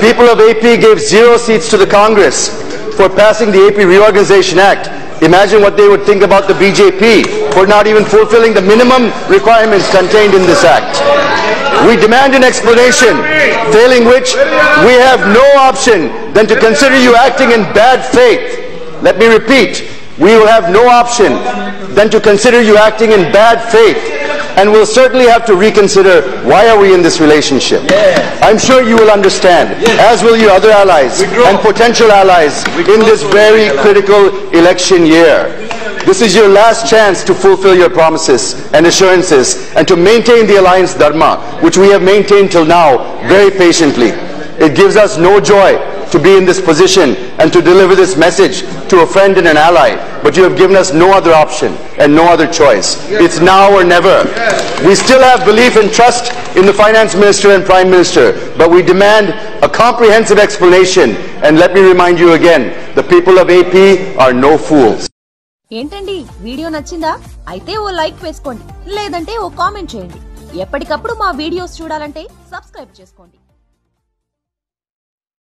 People of AP gave zero seats to the Congress for passing the AP Reorganization Act. Imagine what they would think about the BJP for not even fulfilling the minimum requirements contained in this act. We demand an explanation, failing which we have no option than to consider you acting in bad faith. Let me repeat, we will have no option than to consider you acting in bad faith and we'll certainly have to reconsider why are we in this relationship. I'm sure you will understand, as will your other allies and potential allies in this very critical election year. This is your last chance to fulfill your promises and assurances and to maintain the alliance dharma, which we have maintained till now very patiently. It gives us no joy to be in this position and to deliver this message to a friend and an ally, but you have given us no other option and no other choice. It's now or never. We still have belief and trust in the finance minister and prime minister, but we demand a comprehensive explanation. And let me remind you again, the people of AP are no fools. ఏంటండి video నచ్చిందా అయితే ఓ like వేసుకోండి లేదంటే ఓ comment చేయండి ఎప్పటికప్పుడు మా videos చూడాలంటే subscribe చేసుకోండి